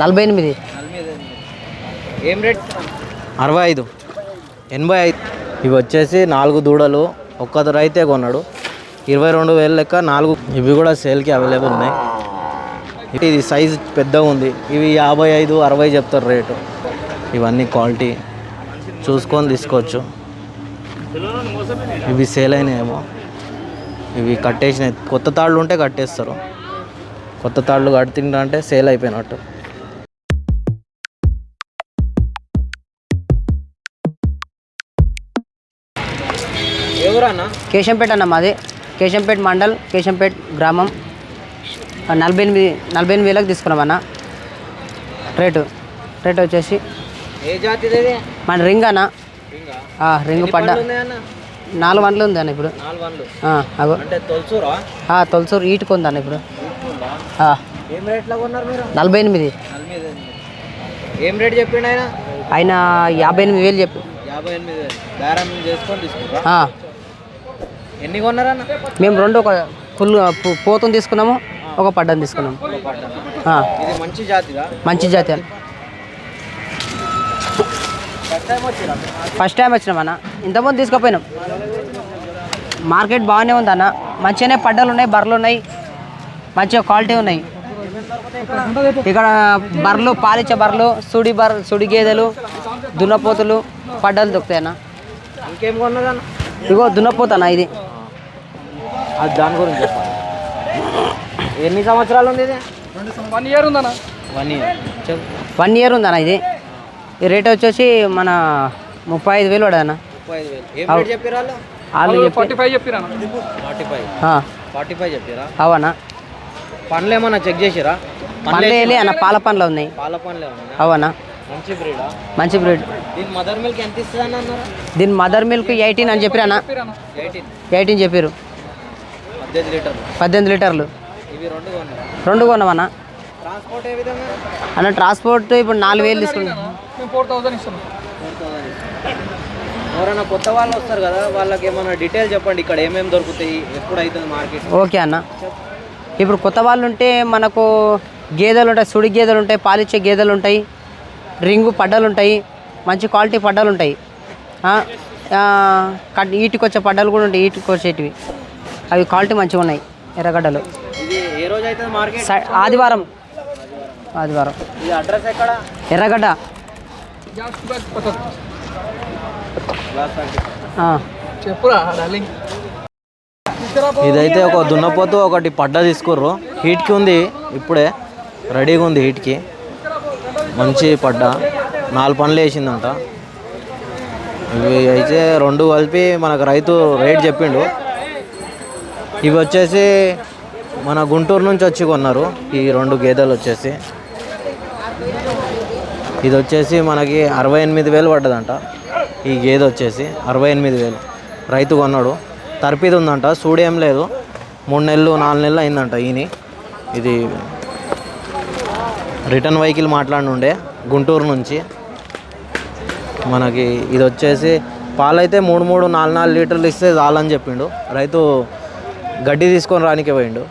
నలభై ఎనిమిది. ఏం రేట్? అరవై ఐదు. ఎనభై ఐదు. ఇవి వచ్చేసి నాలుగు దూడలు ఒక్క రైతే కొన్నాడు. ఇరవై రెండు వేలు లెక్క నాలుగు. ఇవి కూడా సేల్కి అవైలబుల్ ఉన్నాయి. ఇది సైజ్ పెద్దగా ఉంది. ఇవి యాభై ఐదు అరవై చెప్తారు రేటు. ఇవన్నీ క్వాలిటీ. చూసుకొని తీసుకోవచ్చు. ఇవి సేల్ అయినాయేమో. ఇవి కట్టేసినాయి. కొత్త తాళ్ళు ఉంటే కట్టేస్తారు. కొత్త తాళ్ళు అంటే సేల్ అయిపోయినట్టు. కేశంపేట అన్న మాది. కేశంపేట మండల్ కేశంపేట గ్రామం. నలభై ఎనిమిది నలభై ఎనిమిది వేలకు తీసుకున్నాం అన్న. రేటు రేటు వచ్చేసి మన రింగ్ అన్న. రింగ్? పడ్డా నాలుగు వందలు ఉంది అన్న ఇప్పుడు. నాలుగు వందలు ఆ, అగో. అంటే తొలసూరా? ఈటుకు ఉంది అన్న ఇప్పుడు. నలభై ఎనిమిది. ఏం రేట్ చెప్పిండు ఆయన? ఆయన యాభై ఎనిమిది వేలు చెప్పి. యాభై ఎనిమిది చేసుకొని ఎన్ని కొన్నారన్న? మేము రెండు ఒక ఫుల్ పో- పోతుని తీసుకున్నాము ఒక పడ్డని తీసుకున్నాము. ఇది మంచి జాతిగా మంచి జాతి ఫస్ట్ టైం వచ్చినాం అన్న. ఇంతకుముందు తీసుకుపోయినాం. మార్కెట్ బాగానే ఉంది అన్న. మంచిగానే పడ్డలు ఉన్నాయి బర్రెలు ఉన్నాయి. మంచిగా క్వాలిటీ ఉన్నాయి. ఇక్కడ బర్రెలు పాలిచ్చే బర్రెలు సుడి బర్ సుడి గేదెలు దున్నపోతులు పడ్డలు దొరుకుతాయి అన్న. ఇంకేం కొన్నదన్న ఇగో దున్నపోతు అన్న ఇది. అది దాని గురించి చెప్పాలి ఎన్ని సంవత్సరాలు ఉంది ఇది? వన్ ఇయర్ ఉందన్న. వన్ ఇయర్ చెప్పు. వన్ ఇయర్ ఉంది అన్న ఇది. ఈ రేట్ వచ్చేసి మన ముప్పై ఐదు వేలు పడదన్న. ముప్పై ఐదు వేలు. చెప్పారు వాళ్ళు? ఫార్టీ ఫైవ్ చెప్పిరాను ఫార్టీ ఫైవ్ ఫార్టీ ఫైవ్ చెప్పారా అవన్నా పండ్లు ఏమన్నా చెక్ చేసిరా పండ్లు వేయలే అన్న పాల పండ్లు ఉన్నాయి. పాల పండ్లు ఏమన్నా అవన్నా మంచి బ్రీడా మంచి బ్రీడ్ దీని మదర్ మిల్క్ ఎంత ఇస్తుంది అని అన్నారు? దీని మదర్ మిల్క్ ఎయిటీన్ అని చెప్పిరా అన్న. ఎయిటీన్ ఎయిటీన్ చెప్పారు పద్దెనిమిది లీటర్లు. పద్దెనిమిది లీటర్లు. ఇవి రెండు కొన్నామన్న ట్రాన్స్పోర్ట్ ఏ విధంగా? అన్న ట్రాన్స్పోర్ట్ ఇప్పుడు నాలుగు వేలు ఫోర్ థౌసండ్ ఇస్తున్నాం. ఎవరైనా కొత్త వాళ్ళు వస్తారు కదా వాళ్ళకి ఏమైనా డీటెయిల్ చెప్పండి ఇక్కడ ఏమేమి దొరుకుతాయి ఎప్పుడు అవుతుంది మార్కెట్? ఓకే అన్న. ఇప్పుడు కొత్త వాళ్ళు ఉంటే మనకు గేదెలు ఉంటాయి సుడి గేదెలు ఉంటాయి పాలిచ్చే గేదెలు ఉంటాయి రింగు పడ్డలు ఉంటాయి మంచి క్వాలిటీ పడ్డలు ఉంటాయి. ఆ, ఆ, కట్ ఈటికి వచ్చే పడ్డలు కూడా ఉంటాయి ఈటికి వచ్చేటివి అవి క్వాలిటీ మంచిగా ఉన్నాయి ఎర్రగడ్డలు. ఇది ఏ రోజు అవుతుంది మార్కెట్? స- ఆదివారం. ఆదివారం. ఇది అడ్రస్ ఎక్కడ? ఎర్రగడ్డ. ఇదైతే ఒక దున్నపోతు ఒకటి పడ్డ తీసుకుర్రు. హీట్కి ఉంది ఇప్పుడే రెడీగా ఉంది హీట్కి మంచి పడ్డ. నాలుగు పనులు వేసిందంట. ఇవి అయితే రెండు కలిపి మనకు రైతు రేట్ చెప్పిండు. ఇవి వచ్చేసి మన గుంటూరు నుంచి వచ్చి కొన్నారు. ఈ రెండు గేదెలు వచ్చేసి. ఇది వచ్చేసి మనకి అరవై ఎనిమిది వేలు పడ్డదంట. ఈ గేదె వచ్చేసి అరవై ఎనిమిది వేలు. రైతు కొన్నాడు. తర్పిది ఉందంట. సూడేం లేదు. మూడు నెలలు నాలుగు నెలలు అయిందంట ఈయన. ఇది రిటర్న్ వెహికల్ మాట్లాడుండే గుంటూరు నుంచి. మనకి ఇది వచ్చేసి పాలైతే మూడు మూడు నాలుగు నాలుగు లీటర్లు ఇస్తే చాలని చెప్పిండు. రైతు గడ్డి తీసుకొని రానికే పోయిండు.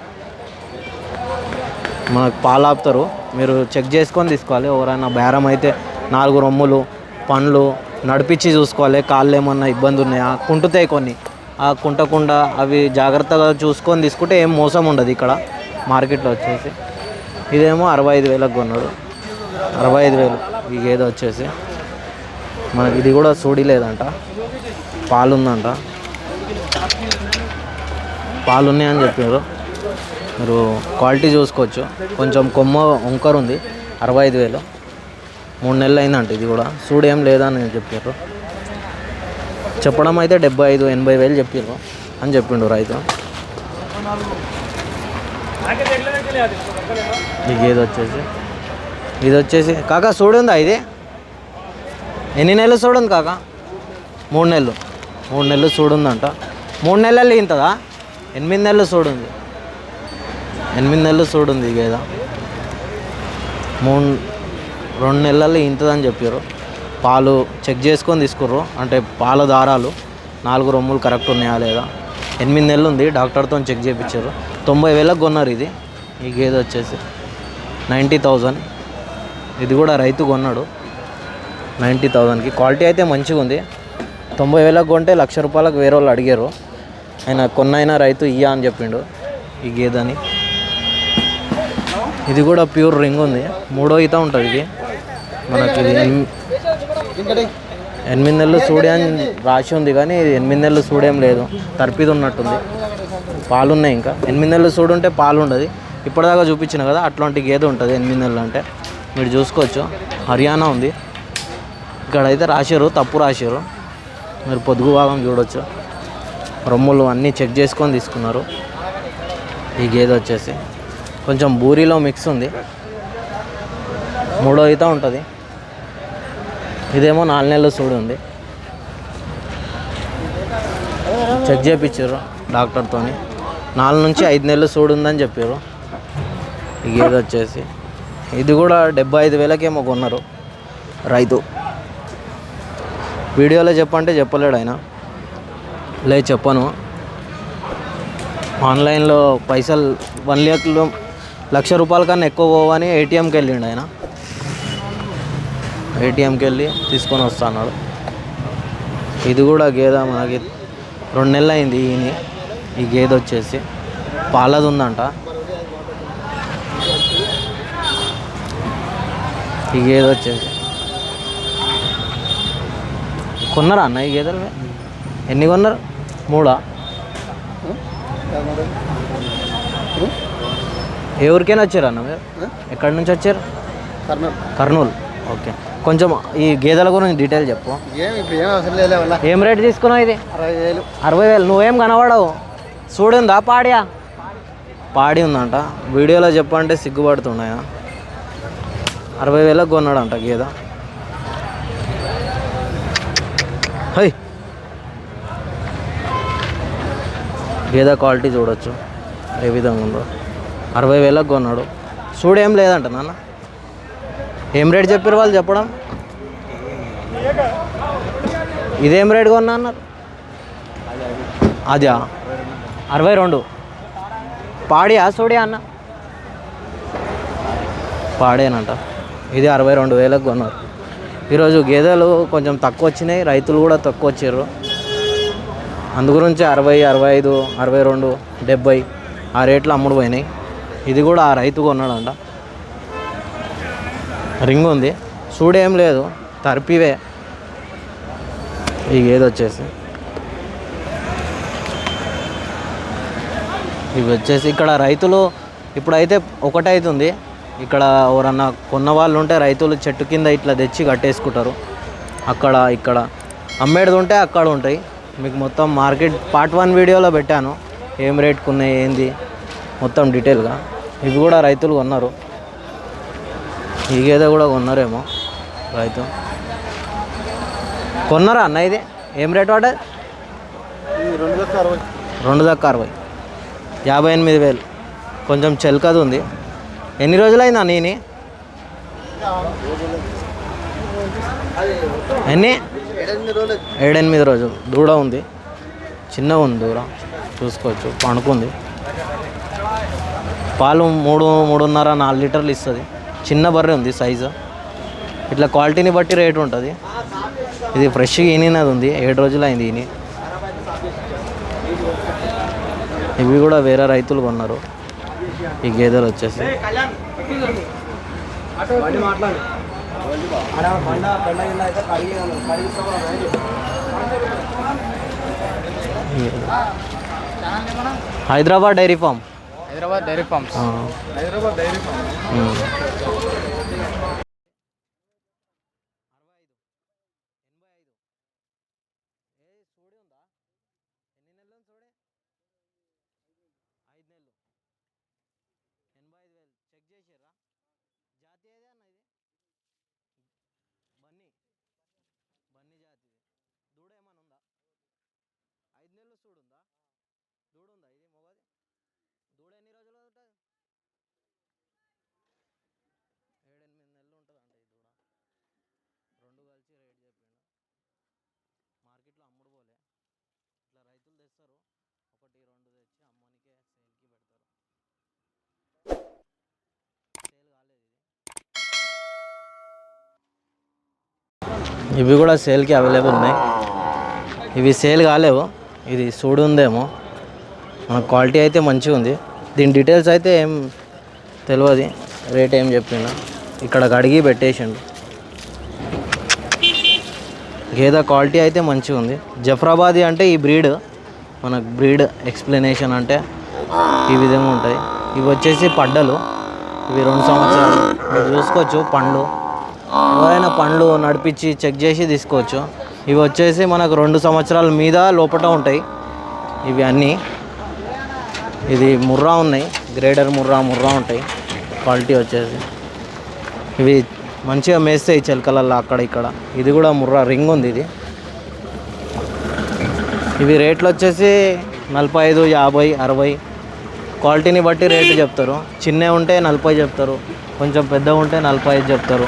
మనకు పాలు ఆపుతారు. మీరు చెక్ చేసుకొని తీసుకోవాలి. ఎవరైనా బేరం అయితే నాలుగు రొమ్ములు పండ్లు నడిపించి చూసుకోవాలి. కాళ్ళు ఏమన్నా ఇబ్బంది ఉన్నాయా? కుంటుతాయి కొన్ని. ఆ కుంటకుండా అవి జాగ్రత్తగా చూసుకొని తీసుకుంటే ఏం మోసం ఉండదు ఇక్కడ. మార్కెట్లో వచ్చేసి. ఇదేమో అరవై ఐదు వేలకు కొన్నాడు. అరవై ఐదు వేలు. ఈ గేదె వచ్చేసి. మనకి ఇది కూడా సూడి లేదంట. పాలు ఉన్నాయని చెప్పారు మీరు క్వాలిటీ చూసుకోవచ్చు. కొంచెం కొమ్మ వంకర ఉంది. అరవై ఐదు వేలు. మూడు నెలలు అయిందంట ఇది కూడా. సూడు ఏం లేదని చెప్పారు చెప్పడం అయితే డెబ్బై ఐదు ఎనభై వేలు చెప్పారు అని చెప్పిండు రైతు. ఇది ఏది వచ్చేసి ఇది వచ్చేసి కాకా చూడుందా ఇది? ఎన్ని నెలలు చూడుంది కాకా? మూడు నెలలు. మూడు నెలలు చూడుందంట మూడు నెలలు ఇంతదా? ఎనిమిది నెలలు చూడుంది ఎనిమిది నెలలు చూడుంది ఈ గేదె. మూడు రెండు నెలల్లో ఇంతదని చెప్పారు పాలు చెక్ చేసుకొని తీసుకుర్రు. అంటే పాల దారాలు నాలుగు రొమ్ములు కరెక్ట్ ఉన్నాయా లేదా? ఎనిమిది నెలలు ఉంది డాక్టర్తో చెక్ చేయించారు తొంభై వేలకు కొన్నారు ఇది. ఈ గేదె వచ్చేసి నైంటీ థౌజండ్. ఇది కూడా రైతు కొన్నాడు. నైంటీ థౌజండ్కి క్వాలిటీ అయితే మంచిగా ఉంది తొంభై వేలకు కొంటే లక్ష రూపాయలకు వేరే వాళ్ళు అడిగారు. ఆయన కొన్నైనా రైతు ఇయ్యా అని చెప్పిండు. ఈ గేదని. ఇది కూడా ప్యూర్ రింగ్ ఉంది. మూడో ఈత ఉంటుంది ఇది. మనకి ఇది ఎనిమిది నెలలు సూడే అని రాసి ఉంది కానీ ఇది ఎనిమిది నెలలు సూడేం లేదు. తర్పిది ఉన్నట్టుంది. పాలు ఉన్నాయి ఇంకా. ఎనిమిది నెలలు చూడుంటే పాలు ఉండదు. ఇప్పటిదాకా చూపించిన కదా అట్లాంటి గేదె ఉంటుంది ఎనిమిది నెలలు అంటే. మీరు చూసుకోవచ్చు. హర్యానా ఉంది. ఇక్కడైతే రాశారు తప్పు రాశారు మీరు పొదుగు భాగం చూడొచ్చు. రొమ్ములు అన్నీ చెక్ చేసుకొని తీసుకున్నారు. ఈ గేదె వచ్చేసి. కొంచెం బూరిలో మిక్స్ ఉంది. మూడో ఈత ఉంటుంది. ఇదేమో నాలుగు నెలలు చూడు ఉంది. చెక్ చేయించారు డాక్టర్తోని నాలుగు నుంచి ఐదు నెలలు చూడు ఉందని చెప్పారు. ఈ గేదె వచ్చేసి. ఇది కూడా డెబ్బై ఐదు వేలకేమో కొన్నారు రైతు. వీడియోలో చెప్పంటే చెప్పలేడు ఆయన. లే చెప్పను. ఆన్లైన్లో పైసలు వన్ లాక్లో లక్ష రూపాయల కన్నా ఎక్కువ పోవని ఏటీఎంకి వెళ్ళిండు ఆయన. ఏటీఎంకి వెళ్ళి తీసుకొని వస్తున్నాడు. ఇది కూడా గేదె మనకి రెండు నెలలు అయింది ఈయన. ఈ గేదె వచ్చేసి పాలది ఉందంట. ఈ గేదె వచ్చేసి. కొన్నారా అన్న ఈ గేదెలు ఎన్ని కొన్నారు? మూడా? ఏ ఊరికైనా వచ్చారు అన్న మీరు? ఎక్కడి నుంచి వచ్చారు? కర్నూలు. కర్నూలు. ఓకే. కొంచెం ఈ గేదెల గురించి డీటెయిల్ చెప్పు. ఏం రేట్ తీసుకున్నావు ఇది? అరవై వేలు. అరవై వేలు. నువ్వేం కనబడవు. చూడుందా పాడియా? పాడి ఉందంట. వీడియోలో చెప్పంటే సిగ్గుపడుతున్నాయా? అరవై వేలకు కొన్నాడంట గేదె. హై! గేదె క్వాలిటీ చూడొచ్చు. ఏ విధంగా ఉందో. అరవై వేలకు కొన్నాడు. చూడేం లేదంట నాన్న. ఏం రేట్ చెప్పారు వాళ్ళు చెప్పడం? ఇదేం రేట్ కొన్నా అన్నారు? అదే. అరవై రెండు. పాడియా సోడియా అన్న? పాడేనంట. ఇది అరవై రెండు వేలకు కొన్నారు. ఈరోజు గేదెలు కొంచెం తక్కువ వచ్చినాయి. రైతులు కూడా తక్కువ వచ్చారు. అందు గురించి అరవై అరవై ఐదు అరవై రెండు డెబ్బై ఆ రేట్లు అమ్ముడు పోయినాయి. ఇది కూడా ఆ రైతు కొన్నాడంట. రింగ్ ఉంది. చూడేం లేదు. తరిపివే. ఈ గేదె వచ్చేసి? ఇవి వచ్చేసి ఇక్కడ రైతులు ఇప్పుడైతే ఒకటైతుంది. ఇక్కడ ఎవరన్నా కొన్న వాళ్ళు ఉంటే రైతులు చెట్టు కింద ఇట్లా తెచ్చి కట్టేసుకుంటారు. అక్కడ ఇక్కడ. అమ్మేది ఉంటే అక్కడ ఉంటాయి. మీకు మొత్తం మార్కెట్ పార్ట్ వన్ వీడియోలో పెట్టాను. ఏం రేట్కి ఉన్నాయి ఏంది? మొత్తం డీటెయిల్గా. ఇవి కూడా రైతులు కొన్నారు. ఈ గేదె కూడా కొన్నారేమో రైతు. కొన్నారా అన్న ఇది? ఏం రేట్ వాడే? రెండు లక్షల అరవై. రెండు దక్క అరవై యాభై ఎనిమిది వేలు. కొంచెం చెలకది ఉంది. ఎన్ని రోజులైందా నేని ఎన్ని? ఏడెనిమిది రోజులు దూడ ఉంది. చిన్నగా ఉంది దూడ. చూసుకోవచ్చు. పడుకుంది పాలు మూడు మూడున్నర నాలుగు లీటర్లు ఇస్తుంది. చిన్న బర్రె ఉంది సైజు. ఇట్లా క్వాలిటీని బట్టి రేటు ఉంటుంది. ఇది ఫ్రెష్గా ఈనినది ఉంది. ఏడు రోజులు అయింది ఈని. ఇవి కూడా వేరే రైతులు కొన్నారు. ఈ గేదెలు వచ్చేసి. Hyderabad dairy farm. Hyderabad dairy farms ఆ. Hyderabad dairy farm um. ఐదు నెలలు చూడుందా? దూడుందా ఇది మొగది? దూడ ఎన్ని రోజులు ఉంటుంది? ఏడెనిమిది నెలలు ఉంటుందంట ఈ దూడ. రెండు కలిసి రేట్ చెప్పిండు. మార్కెట్లో అమ్ముడు పోలే. ఇట్లా రైతులు తెస్తారు. ఒకటి రెండు తెచ్చి అమ్మనికే సేల్కి పెడతారు. సేల్ కాలేదు ఇది. ఇవి కూడా సేల్కి అవైలబుల్ ఉన్నాయి. ఇవి సేల్ కాలేవు. ఇది సూడు ఉందేమో మన క్వాలిటీ అయితే మంచిగా ఉంది. దీని డీటెయిల్స్ అయితే ఏం తెలియదు రేట్ ఏం చెప్పిండు ఇక్కడ కడిగి పెట్టేసిండు. గేదె క్వాలిటీ అయితే మంచిగా ఉంది. జఫ్రాబాదీ అంటే ఈ బ్రీడ్ మనకు బ్రీడ్ ఎక్స్ప్లెనేషన్ అంటే ఈ విధంగా ఉంటాయి. ఇవి వచ్చేసి పడ్డలు ఇవి రెండు సంవత్సరాలు. మీరు చూసుకోవచ్చు పండ్లు ఎవరైనా పండ్లు నడిపించి చెక్ చేసి తీసుకోవచ్చు. ఇవి వచ్చేసి మనకు రెండు సంవత్సరాల మీద లోపల ఉంటాయి. ఇవి అన్నీ. ఇది ముర్రా ఉన్నాయి. గ్రేడర్ ముర్రా ముర్రా ఉంటాయి. క్వాలిటీ వచ్చేసి. ఇవి మంచిగా మేస్తాయి చిలకలల్లో అక్కడ ఇక్కడ. ఇది కూడా ముర్రా రింగ్ ఉంది ఇది. ఇవి రేట్లు వచ్చేసి నలభై ఐదు యాభై అరవై. క్వాలిటీని బట్టి రేటు చెప్తారు. చిన్నవి ఉంటే నలభై చెప్తారు. కొంచెం పెద్దగా ఉంటే నలభై ఐదు చెప్తారు.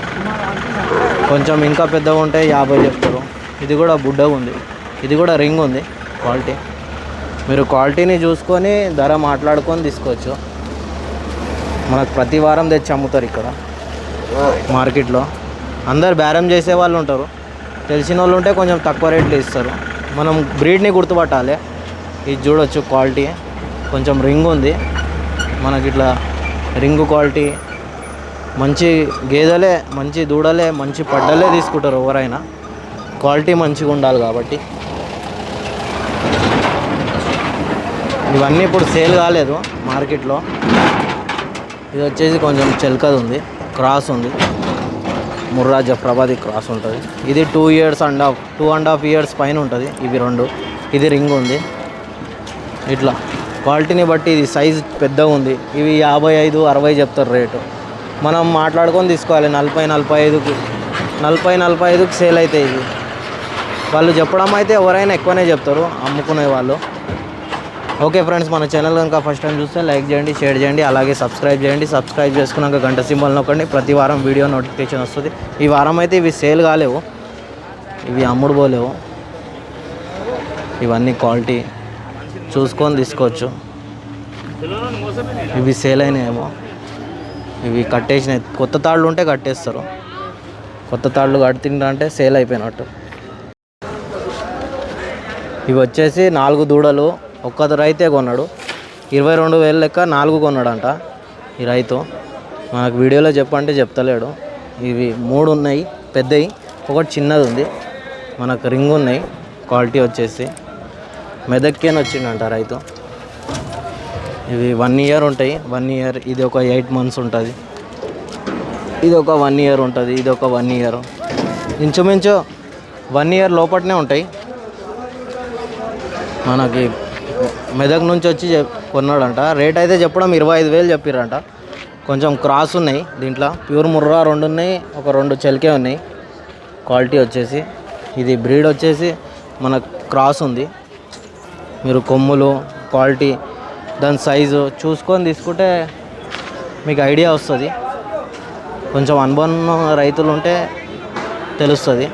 కొంచెం ఇంకా పెద్దగా ఉంటే యాభై చెప్తారు. ఇది కూడా బుడ్డ ఉంది. ఇది కూడా రింగ్ ఉంది. క్వాలిటీ. మీరు క్వాలిటీని చూసుకొని ధర మాట్లాడుకొని తీసుకోవచ్చు. మనకు ప్రతి వారం తెచ్చి అమ్ముతారు ఇక్కడ. మార్కెట్లో. అందరు బేరం చేసే వాళ్ళు ఉంటారు. తెలిసిన వాళ్ళు ఉంటే కొంచెం తక్కువ రేట్లు ఇస్తారు. మనం బ్రీడ్ని గుర్తుపట్టాలి. ఇది చూడొచ్చు క్వాలిటీ. కొంచెం రింగ్ ఉంది. మనకి ఇట్లా రింగ్ క్వాలిటీ. మంచి గేదెలే మంచి దూడలే మంచి పడ్డలే తీసుకుంటారు ఎవరైనా. క్వాలిటీ మంచిగా ఉండాలి కాబట్టి. ఇవన్నీ ఇప్పుడు సేల్ కాలేదు మార్కెట్లో. ఇది వచ్చేసి కొంచెం చిలకది ఉంది క్రాస్ ఉంది. ముర్రా జఫ్రాబాద్ క్రాస్ ఉంటుంది. ఇది two years and half two and half years పైన ఉంటుంది ఇవి రెండు. ఇది రింగ్ ఉంది. ఇట్లా క్వాలిటీని బట్టి ఇది సైజ్ పెద్దగా ఉంది. ఇవి యాభై ఐదు అరవై చెప్తారు రేటు. మనం మాట్లాడుకొని తీసుకోవాలి. నలభై నలభై ఐదుకి నలభై నలభై ఐదుకి సేల్ అవుతాయి ఇవి. వాళ్ళు చెప్పడం అయితే ఎవరైనా ఎక్కువనే చెప్తారు అమ్ముకునే వాళ్ళు. ఓకే ఫ్రెండ్స్ మన ఛానల్ కనుక ఫస్ట్ టైం చూస్తే లైక్ చేయండి షేర్ చేయండి అలాగే సబ్స్క్రైబ్ చేయండి. సబ్స్క్రైబ్ చేసుకున్నాక గంట సింబల్ నొక్కండి ప్రతి వారం వీడియో నోటిఫికేషన్ వస్తుంది. ఈ వారం అయితే ఇవి సేల్ కాలేవు ఇవి అమ్ముడు పోలేవు ఇవన్నీ క్వాలిటీ చూసుకొని తీసుకోవచ్చు. ఇవి సేల్ అయినాయేమో. ఇవి కట్టేసినాయి. కొత్త తాళ్ళు ఉంటే కట్టేస్తారు. కొత్త తాళ్ళు కడుతుంటా అంటే సేల్ అయిపోయినట్టు. ఇవి వచ్చేసి నాలుగు దూడలు ఒక్క రైతే కొన్నాడు. ఇరవై రెండు వేలు లెక్క నాలుగు కొన్నాడంట ఈ రైతు. మనకు వీడియోలో చెప్పంటే చెప్తలేడు. ఇవి మూడు ఉన్నాయి పెద్దవి ఒకటి చిన్నది ఉంది. మనకు రింగ్ ఉన్నాయి క్వాలిటీ వచ్చేసి. మెదక్కేని వచ్చిండంట రైతు. ఇవి వన్ ఇయర్ ఉంటాయి. వన్ ఇయర్ ఇది ఒక ఎయిట్ మంత్స్ ఉంటుంది. ఇది ఒక వన్ ఇయర్ ఉంటుంది ఇది ఒక వన్ ఇయర్. ఇంచుమించు వన్ ఇయర్ లోపట్నే ఉంటాయి. మనకి మెదక్ నుంచి వచ్చి చెప్- కొన్నాడంట. రేట్ అయితే చెప్పడం ఇరవై ఐదు వేలు చెప్పిరంట కొంచెం క్రాస్ ఉన్నాయి దీంట్లో. ప్యూర్ ముర్రా రెండు ఉన్నాయి ఒక రెండు చెలికే ఉన్నాయి. క్వాలిటీ వచ్చేసి ఇది బ్రీడ్ వచ్చేసి మన క్రాస్ ఉంది. మీరు కొమ్ములు క్వాలిటీ దాని సైజు చూసుకొని తీసుకుంటే మీకు ఐడియా వస్తుంది. కొంచెం అనుభవం రైతులు ఉంటే తెలుస్తుంది.